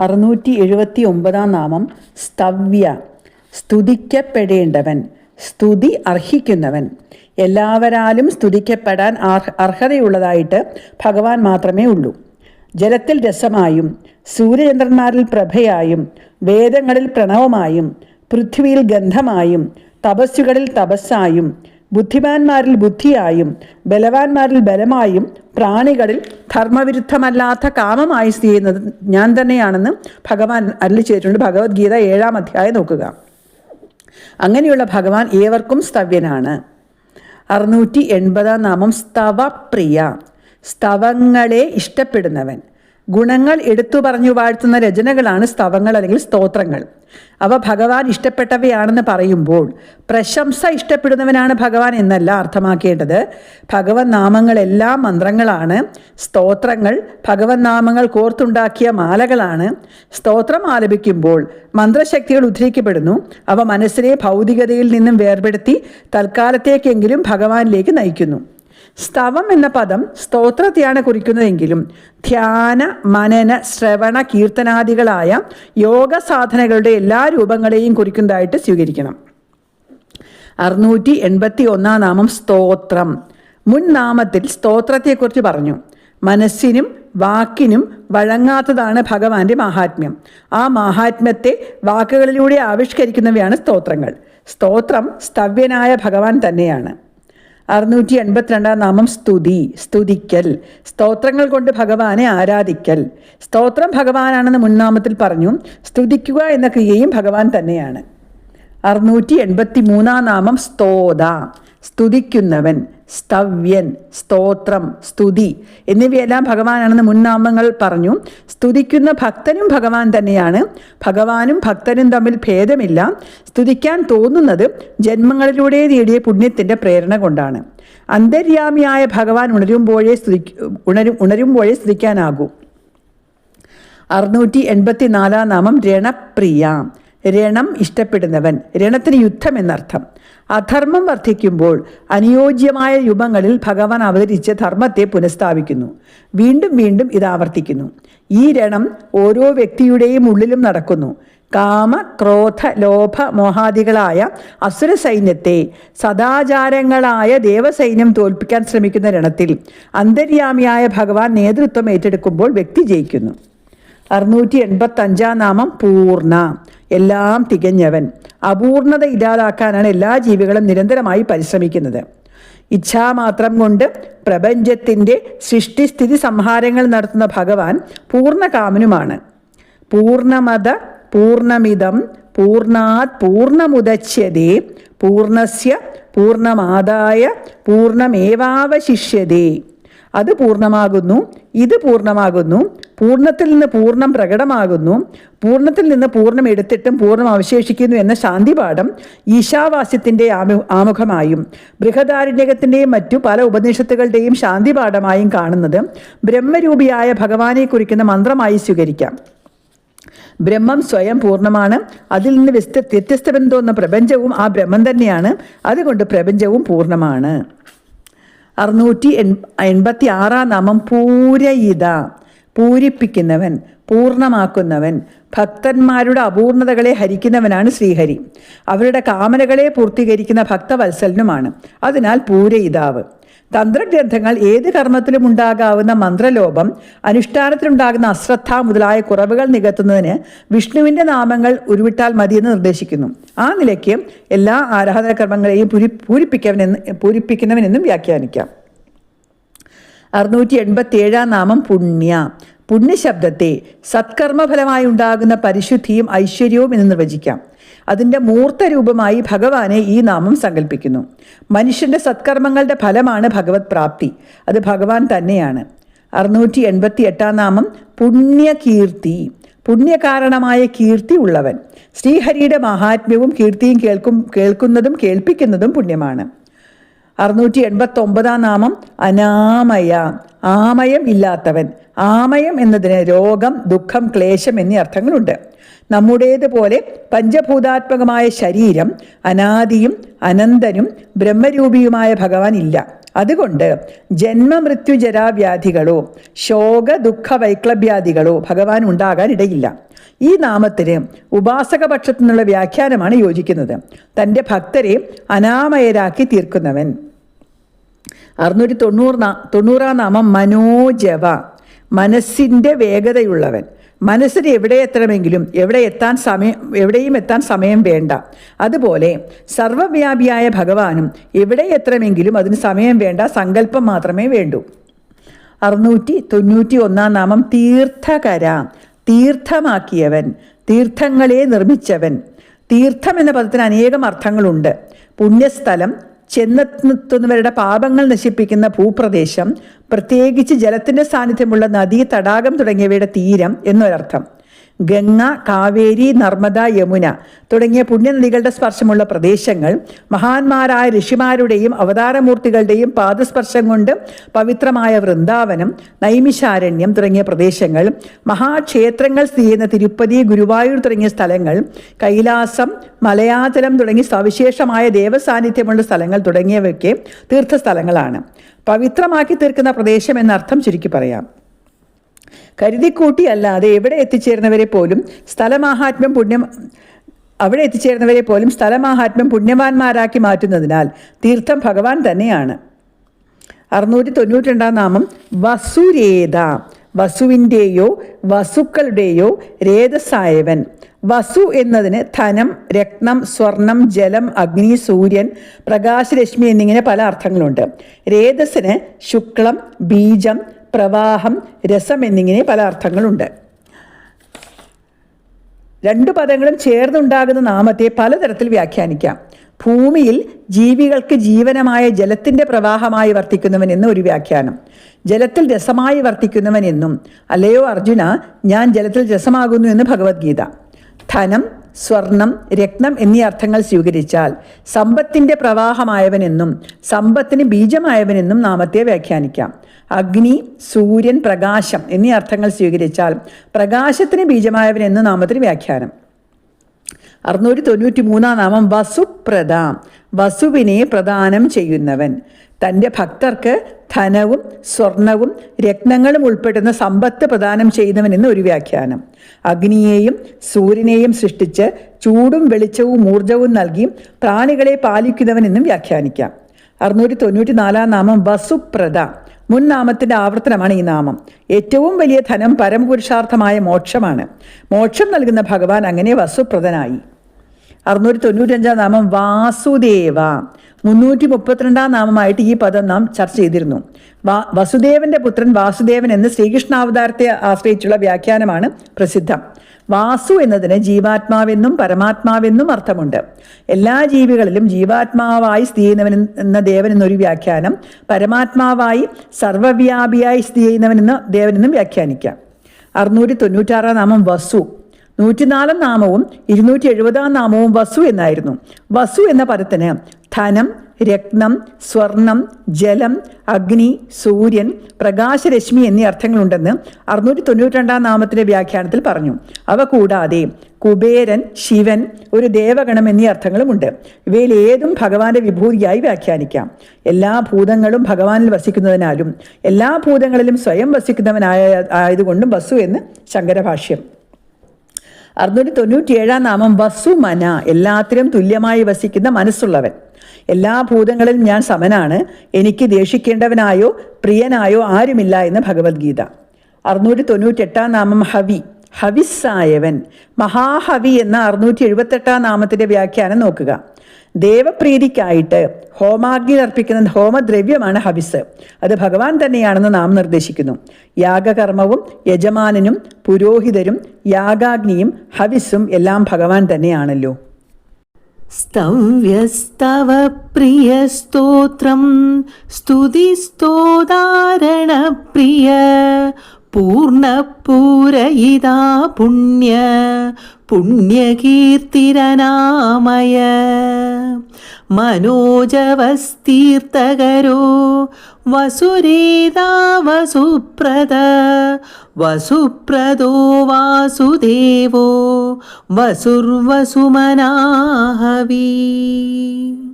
അറുന്നൂറ്റി എഴുപത്തി ഒമ്പതാം നാമം സ്തവ്യ. സ്തുതിക്കപ്പെടേണ്ടവൻ സ്തുതി അർഹിക്കുന്നവൻ. എല്ലാവരാലും സ്തുതിക്കപ്പെടാൻ അർഹ അർഹതയുള്ളതായിട്ട് ഭഗവാൻ മാത്രമേ ഉള്ളൂ. ജലത്തിൽ രസമായും സൂര്യചന്ദ്രന്മാരിൽ പ്രഭയായും വേദങ്ങളിൽ പ്രണവമായും പൃഥ്വിയിൽ ഗന്ധമായും തപസ്സുകളിൽ തപസ്സായും ബുദ്ധിമാന്മാരിൽ ബുദ്ധിയായും ബലവാന്മാരിൽ ബലമായും പ്രാണികളിൽ ധർമ്മവിരുദ്ധമല്ലാത്ത കാമമായി സ്ഥിതി ചെയ്യുന്നത് ഞാൻ തന്നെയാണെന്ന് ഭഗവാൻ അരളി ചെയ്തിട്ടുണ്ട്. ഭഗവത്ഗീത ഏഴാം അധ്യായം നോക്കുക. അങ്ങനെയുള്ള ഭഗവാൻ ഏവർക്കും സ്തവ്യനാണ്. അറുന്നൂറ്റി എൺപതാം നാമം സ്തവപ്രിയ. സ്തവങ്ങളെ ഇഷ്ടപ്പെടുന്നവൻ. ഗുണങ്ങൾ എടുത്തു പറഞ്ഞു വാഴ്ത്തുന്ന രചനകളാണ് സ്തവങ്ങൾ അല്ലെങ്കിൽ സ്തോത്രങ്ങൾ. അവ ഭഗവാൻ ഇഷ്ടപ്പെട്ടവയാണെന്ന് പറയുമ്പോൾ പ്രശംസ ഇഷ്ടപ്പെടുന്നവനാണ് ഭഗവാൻ എന്നല്ല അർത്ഥമാക്കേണ്ടത്. ഭഗവൻ നാമങ്ങളെല്ലാം മന്ത്രങ്ങളാണ്. സ്തോത്രങ്ങൾ ഭഗവൻ നാമങ്ങൾ കോർത്തുണ്ടാക്കിയ മാലകളാണ്. സ്തോത്രം ആലപിക്കുമ്പോൾ മന്ത്രശക്തികൾ ഉദ്ധരിക്കപ്പെടുന്നു. അവ മനസ്സിനെ ഭൗതികതയിൽ നിന്നും വേർപെടുത്തി തൽക്കാലത്തേക്കെങ്കിലും ഭഗവാനിലേക്ക് നയിക്കുന്നു. സ്തവം എന്ന പദം സ്തോത്രത്തെയാണ് കുറിക്കുന്നതെങ്കിലും ധ്യാന മനന ശ്രവണ കീർത്തനാദികളായ യോഗ സാധനകളുടെ എല്ലാ രൂപങ്ങളെയും കുറിക്കുന്നതായിട്ട് സ്വീകരിക്കണം. അറുന്നൂറ്റി എൺപത്തി ഒന്നാം നാമം സ്തോത്രം. മുൻ നാമത്തിൽ സ്തോത്രത്തെക്കുറിച്ച് പറഞ്ഞു. മനസ്സിനും വാക്കിനും വഴങ്ങാത്തതാണ് ഭഗവാന്റെ മഹാത്മ്യം. ആ മഹാത്മ്യത്തെ വാക്കുകളിലൂടെ ആവിഷ്കരിക്കുന്നവയാണ് സ്തോത്രങ്ങൾ. സ്തോത്രം സ്തവ്യനായ ഭഗവാൻ തന്നെയാണ്. അറുന്നൂറ്റി എൺപത്തിരണ്ടാം നാമം സ്തുതി സ്തുതിക്കൽ. സ്തോത്രങ്ങൾ കൊണ്ട് ഭഗവാനെ ആരാധിക്കൽ. സ്തോത്രം ഭഗവാനാണെന്ന് മുൻനാമത്തിൽ പറഞ്ഞു. സ്തുതിക്കുക എന്ന ക്രിയയും ഭഗവാൻ തന്നെയാണ്. അറുന്നൂറ്റി എൺപത്തി മൂന്നാം നാമം സ്തോത. സ്തുതിക്കുന്നവൻ സ്തവ്യൻ സ്തോത്രം സ്തുതി എന്നിവയെല്ലാം ഭഗവാനാണെന്ന് മുൻനാമങ്ങൾ പറഞ്ഞു. സ്തുതിക്കുന്ന ഭക്തനും ഭഗവാൻ തന്നെയാണ്. ഭഗവാനും ഭക്തനും തമ്മിൽ ഭേദമില്ല. സ്തുതിക്കാൻ തോന്നുന്നത് ജന്മങ്ങളിലൂടെ നേടിയ പുണ്യത്തിന്റെ പ്രേരണ കൊണ്ടാണ്. അന്തര്യാമിയായ ഭഗവാൻ ഉണരുമ്പോഴേ സ്തുതി ഉണരും ഉണരുമ്പോഴേ സ്തുതിക്കാനാകൂ. അറുന്നൂറ്റി എൺപത്തി നാലാം നാമം രണപ്രിയ. രണം ഇഷ്ടപ്പെടുന്നവൻ. രണത്തിന് യുദ്ധം എന്നർത്ഥം. അധർമ്മം വർദ്ധിക്കുമ്പോൾ അനുയോജ്യമായ യുഗങ്ങളിൽ ഭഗവാൻ അവതരിച്ച് ധർമ്മത്തെ പുനഃസ്ഥാപിക്കുന്നു. വീണ്ടും വീണ്ടും ഇത് ആവർത്തിക്കുന്നു. ഈ രണം ഓരോ വ്യക്തിയുടെയും ഉള്ളിലും നടക്കുന്നു. കാമ ക്രോധ ലോഭ മോഹാദികളായ അസുര സൈന്യത്തെ സദാചാരങ്ങളായ ദേവസൈന്യം തോൽപ്പിക്കാൻ ശ്രമിക്കുന്ന രണത്തിൽ അന്തര്യാമിയായ ഭഗവാൻ നേതൃത്വം ഏറ്റെടുക്കുമ്പോൾ വ്യക്തി ജയിക്കുന്നു. അറുന്നൂറ്റി എൺപത്തി അഞ്ചാം നാമം പൂർണ. എല്ലാം തികഞ്ഞവൻ. അപൂർണത ഇല്ലാതാക്കാനാണ് എല്ലാ ജീവികളും നിരന്തരമായി പരിശ്രമിക്കുന്നത്. ഇച്ഛാമാത്രം കൊണ്ട് പ്രപഞ്ചത്തിന്റെ സൃഷ്ടിസ്ഥിതി സംഹാരങ്ങൾ നടത്തുന്ന ഭഗവാൻ പൂർണകാമനുമാണ് പൂർണമത പൂർണമിതം പൂർണാത് പൂർണമുദച്യതേ പൂർണസ്യ പൂർണമാതായ പൂർണമേവാവശിഷ്യതേ അത് പൂർണമാകുന്നു ഇത് പൂർണമാകുന്നു പൂർണത്തിൽ നിന്ന് പൂർണം പ്രകടമാകുന്നു പൂർണത്തിൽ നിന്ന് പൂർണം എടുത്തിട്ടും പൂർണം അവശേഷിക്കുന്നു എന്ന ശാന്തിപാഠം ഈശാവാസ്യത്തിന്റെ ആമു ആമുഖമായും ബൃഹദാരണ്യകത്തിന്റെയും മറ്റു പല ഉപനിഷത്തുകളുടെയും ശാന്തിപാഠമായും കാണുന്നത് ബ്രഹ്മരൂപിയായ ഭഗവാനെ കുറിക്കുന്ന മന്ത്രമായി സ്വീകരിക്കാം. ബ്രഹ്മം സ്വയം പൂർണമാണ് അതിൽ നിന്ന് വ്യത്യസ്തമെന്ന് തോന്നുന്ന പ്രപഞ്ചവും ആ ബ്രഹ്മം തന്നെയാണ് അതുകൊണ്ട് പ്രപഞ്ചവും പൂർണമാണ്. അറുന്നൂറ്റി എൺ എൺപത്തി ആറാം നാമം പൂരയിത പൂരിപ്പിക്കുന്നവൻ പൂർണമാക്കുന്നവൻ ഭക്തന്മാരുടെ അപൂർണതകളെ ഹരിക്കുന്നവനാണ് ശ്രീഹരി. അവരുടെ കാമനകളെ പൂർത്തീകരിക്കുന്ന ഭക്തവത്സലനുമാണ്. അതിനാൽ പൂരയിതാവ് തന്ത്രഗ്രന്ഥങ്ങൾ ഏത് കർമ്മത്തിലും ഉണ്ടാകാവുന്ന മന്ത്രലോപം അനുഷ്ഠാനത്തിലുണ്ടാകുന്ന അശ്രദ്ധ മുതലായ കുറവുകൾ നികത്തുന്നതിന് വിഷ്ണുവിന്റെ നാമങ്ങൾ ഉരുവിട്ടാൽ മതിയെന്ന് നിർദ്ദേശിക്കുന്നു. ആ നിലയ്ക്ക് എല്ലാ ആരാധനകർമ്മങ്ങളെയും പൂരി പൂരിപ്പിക്കവനെന്ന് പൂരിപ്പിക്കുന്നവനെന്നും വ്യാഖ്യാനിക്കാം. അറുന്നൂറ്റി എൺപത്തി ഏഴാം നാമം പുണ്യ. പുണ്യശബ്ദത്തെ സത്കർമ്മഫലമായി ഉണ്ടാകുന്ന പരിശുദ്ധിയും ഐശ്വര്യവും എന്ന് നിർവചിക്കാം. അതിന്റെ മൂർത്ത രൂപമായി ഭഗവാനെ ഈ നാമം സങ്കല്പിക്കുന്നു മനുഷ്യന്റെ സത്കർമ്മങ്ങളുടെ ഫലമാണ് ഭഗവത് പ്രാപ്തി. അത് ഭഗവാൻ തന്നെയാണ്. അറുന്നൂറ്റി എൺപത്തി എട്ടാം നാമം പുണ്യകീർത്തി. പുണ്യകാരണമായ കീർത്തി ഉള്ളവൻ. ശ്രീഹരിയുടെ മഹാത്മ്യവും കീർത്തിയും കേൾക്കും കേൾക്കുന്നതും കേൾപ്പിക്കുന്നതും പുണ്യമാണ്. അറുന്നൂറ്റി എൺപത്തി ഒമ്പതാം നാമം അനാമയ. ആമയം ഇല്ലാത്തവൻ. ആമയം എന്നതിന് രോഗം ദുഃഖം ക്ലേശം എന്നീ അർത്ഥങ്ങളുണ്ട്. നമ്മുടേതുപോലെ പഞ്ചഭൂതാത്മകമായ ശരീരം അനാദിയും അനന്തനും ബ്രഹ്മരൂപിയുമായ ഭഗവാൻ ഇല്ല. അതുകൊണ്ട് ജന്മമൃത്യുജരാവ്യാധികളോ ശോക ദുഃഖ വൈക്ലവ്യാധികളോ ഭഗവാൻ ഉണ്ടാകാൻ ഇടയില്ല ഈ നാമത്തിന് ഉപാസകപക്ഷത്തു നിന്നുള്ള വ്യാഖ്യാനമാണ് യോജിക്കുന്നത്. തന്റെ ഭക്തരെ അനാമയരാക്കി തീർക്കുന്നവൻ. അറുന്നൂറ്റി തൊണ്ണൂറ് തൊണ്ണൂറാം നാമം മനോജവ. മനസ്സിന്റെ വേഗതയുള്ളവൻ. മനസ്സിന് എവിടെ എത്തണമെങ്കിലും എവിടെ എത്താൻ സമയം എവിടെയും എത്താൻ സമയം വേണ്ട. അതുപോലെ സർവവ്യാപിയായ ഭഗവാനും എവിടെ എത്തണമെങ്കിലും അതിന് സമയം വേണ്ട സങ്കല്പം മാത്രമേ വേണ്ടൂ. അറുന്നൂറ്റി തൊണ്ണൂറ്റി ഒന്നാം നാമം തീർത്ഥകര. തീർത്ഥമാക്കിയവൻ തീർത്ഥങ്ങളെ നിർമ്മിച്ചവൻ. തീർത്ഥം എന്ന പദത്തിന് അനേകം അർത്ഥങ്ങളുണ്ട്. പുണ്യസ്ഥലം ചെന്നെത്തുന്നവരുടെ പാപങ്ങൾ നശിപ്പിക്കുന്ന ഭൂപ്രദേശം പ്രത്യേകിച്ച് ജലത്തിന്റെ സാന്നിധ്യമുള്ള നദി തടാകം തുടങ്ങിയവയുടെ തീരം എന്നൊരർത്ഥം. ഗംഗ കാവേരി നർമ്മദ യമുന തുടങ്ങിയ പുണ്യനദികളുടെ സ്പർശമുള്ള പ്രദേശങ്ങൾ മഹാന്മാരായ ഋഷിമാരുടെയും അവതാരമൂർത്തികളുടെയും പാദസ്പർശം കൊണ്ട് പവിത്രമായ വൃന്ദാവനം നൈമിശാരണ്യം തുടങ്ങിയ പ്രദേശങ്ങൾ മഹാക്ഷേത്രങ്ങൾ സ്ഥിതി ചെയ്യുന്ന തിരുപ്പതി ഗുരുവായൂർ തുടങ്ങിയ സ്ഥലങ്ങൾ കൈലാസം മലയാചലം തുടങ്ങി സവിശേഷമായ ദേവസാന്നിധ്യമുള്ള സ്ഥലങ്ങൾ തുടങ്ങിയവയ്ക്ക് തീർത്ഥസ്ഥലങ്ങളാണ്. പവിത്രമാക്കി തീർക്കുന്ന പ്രദേശം എന്നർത്ഥം ചുരുക്കി പറയാം. കരുതിക്കൂട്ടി അല്ലാതെ എവിടെ എത്തിച്ചേർന്നവരെ പോലും സ്ഥലമാഹാത്മ്യം പുണ്യം അവിടെ എത്തിച്ചേർന്നവരെ പോലും സ്ഥലമാഹാത്മ്യം പുണ്യവാന്മാരാക്കി മാറ്റുന്നതിനാൽ തീർത്ഥം ഭഗവാൻ തന്നെയാണ്. അറുന്നൂറ്റി തൊണ്ണൂറ്റി രണ്ടാം നാമം വസുരേത വസുവിന്റെയോ വസുക്കളുടെയോ രേതസായവൻ. വസു എന്നതിന് ധനം രത്നം സ്വർണം ജലം അഗ്നി സൂര്യൻ പ്രകാശരശ്മി എന്നിങ്ങനെ പല അർത്ഥങ്ങളുണ്ട്. രേതസ്സിന് ശുക്ലം ബീജം പ്രവാഹം രസം എന്നിങ്ങനെ പല അർത്ഥങ്ങളുണ്ട്. രണ്ടു പദങ്ങളും ചേർന്നുണ്ടാകുന്ന നാമത്തെ പലതരത്തിൽ വ്യാഖ്യാനിക്കാം. ഭൂമിയിൽ ജീവികൾക്ക് ജീവനമായ ജലത്തിന്റെ പ്രവാഹമായി വർത്തിക്കുന്നവൻ എന്ന് ഒരു വ്യാഖ്യാനം. ജലത്തിൽ രസമായി വർത്തിക്കുന്നവൻ എന്നും അല്ലയോ അർജുന ഞാൻ ജലത്തിൽ രസമാകുന്നു എന്ന് ഭഗവത്ഗീത. ധനം സ്വർണം രത്നം എന്നീ അർത്ഥങ്ങൾ സ്വീകരിച്ചാൽ സമ്പത്തിന്റെ പ്രവാഹമായവനെന്നും സമ്പത്തിന് ബീജമായവനെന്നും നാമത്തെ വ്യാഖ്യാനിക്കാം. അഗ്നി സൂര്യൻ പ്രകാശം എന്നീ അർത്ഥങ്ങൾ സ്വീകരിച്ചാൽ പ്രകാശത്തിന് ബീജമായവൻ എന്ന നാമത്തിന് വ്യാഖ്യാനം. അറുന്നൂറ്റി തൊണ്ണൂറ്റി മൂന്നാം നാമം വസുപ്രദ. വസുവിനെ പ്രദാനം ചെയ്യുന്നവൻ. തന്റെ ഭക്തർക്ക് ധനവും സ്വർണവും രത്നങ്ങളും ഉൾപ്പെടുന്ന സമ്പത്ത് പ്രദാനം ചെയ്യുന്നവൻ എന്ന ഒരു വ്യാഖ്യാനം. അഗ്നിയെയും സൂര്യനെയും സൃഷ്ടിച്ച് ചൂടും വെളിച്ചവും ഊർജവും നൽകി പ്രാണികളെ പാലിക്കുന്നവൻ എന്നും വ്യാഖ്യാനിക്കാം. അറുന്നൂറ്റി തൊണ്ണൂറ്റി നാലാം നാമം വസുപ്രദ. മുൻ നാമത്തിന്റെ ആവർത്തനമാണ് ഈ നാമം. ഏറ്റവും വലിയ ധനം പരമപുരുഷാർത്ഥമായ മോക്ഷമാണ്. മോക്ഷം നൽകുന്ന ഭഗവാൻ അങ്ങനെ വസുപ്രദനായി. അറുന്നൂറ്റി തൊണ്ണൂറ്റഞ്ചാം നാമം വാസുദേവ. മുന്നൂറ്റി മുപ്പത്തിരണ്ടാം നാമമായിട്ട് ഈ പദം നാം ചർച്ച ചെയ്തിരുന്നു. വസുദേവന്റെ പുത്രൻ വാസുദേവൻ എന്ന് ശ്രീകൃഷ്ണാവതാരത്തെ ആശ്രയിച്ചുള്ള വ്യാഖ്യാനമാണ് പ്രസിദ്ധം. വാസു എന്നതിന് ജീവാത്മാവെന്നും പരമാത്മാവെന്നും അർത്ഥമുണ്ട്. എല്ലാ ജീവികളിലും ജീവാത്മാവായി സ്ഥിതി ചെയ്യുന്നവൻ എന്ന ദേവൻ എന്നൊരു വ്യാഖ്യാനം പരമാത്മാവായി സർവവ്യാപിയായി സ്ഥിതി ചെയ്യുന്നവൻ എന്ന ദേവനെന്നും വ്യാഖ്യാനിക്കാം. അറുന്നൂറ്റി തൊണ്ണൂറ്റാറാം നാമം വസു. നൂറ്റിനാലാം നാമവും ഇരുന്നൂറ്റി എഴുപതാം നാമവും വസു എന്നായിരുന്നു. വസു എന്ന പദത്തിന് ധനം രത്നം സ്വർണം ജലം അഗ്നി സൂര്യൻ പ്രകാശരശ്മി എന്നീ അർത്ഥങ്ങളുണ്ടെന്ന് അറുന്നൂറ്റി തൊണ്ണൂറ്റി രണ്ടാം നാമത്തിന്റെ വ്യാഖ്യാനത്തിൽ പറഞ്ഞു. അവ കൂടാതെ കുബേരൻ ശിവൻ ഒരു ദേവഗണം എന്നീ അർത്ഥങ്ങളുമുണ്ട്. ഇവയിൽ ഏതും ഭഗവാന്റെ വിഭൂതിയായി വ്യാഖ്യാനിക്കാം. എല്ലാ ഭൂതങ്ങളും ഭഗവാനിൽ വസിക്കുന്നതിനാലും എല്ലാ ഭൂതങ്ങളിലും സ്വയം വസിക്കുന്നവനായ ആയതുകൊണ്ടും വസു എന്ന് ശങ്കരഭാഷ്യം. അറുന്നൂറ്റി തൊണ്ണൂറ്റി ഏഴാം നാമം വസുമന. എല്ലാത്തിലും തുല്യമായി വസിക്കുന്ന മനസ്സുള്ളവൻ. എല്ലാ ഭൂതങ്ങളിലും ഞാൻ സമനാണ്. എനിക്ക് ദേഷിക്കേണ്ടവനായോ പ്രിയനായോ ആരുമില്ല എന്ന് ഭഗവത്ഗീത. അറുന്നൂറ്റി തൊണ്ണൂറ്റെട്ടാം നാമം ഹവി. ഹവിസ്സായവൻ. മഹാഹവി എന്ന അറുന്നൂറ്റി എഴുപത്തെട്ടാം നാമത്തിന്റെ വ്യാഖ്യാനം നോക്കുക. ദേവപ്രീതിക്കായിട്ട് ഹോമാഗ്നി അർപ്പിക്കുന്ന ഹോമദ്രവ്യമാണ് ഹവിസ് അത് ഭഗവാൻ തന്നെയാണെന്ന് നാം നിർദ്ദേശിക്കുന്നു. യാഗകർമ്മവും യജമാനനും പുരോഹിതരും യാഗാഗ്നിയും ഹവിസും എല്ലാം ഭഗവാൻ തന്നെയാണല്ലോ. സ്തവ്യസ്തവ പ്രിയ സ്തോത്രം സ്തുതി പ്രിയ പൂർണപൂരയിതാ പുണ്യ പുണ്യകീർത്തിരനാമയ. മനോജവസ്തീർത്തകരോ വസുരേതാ വസുപ്രദ വസുപ്രദോ വാസുദേവോ വസുർവസുമനാഹവീ.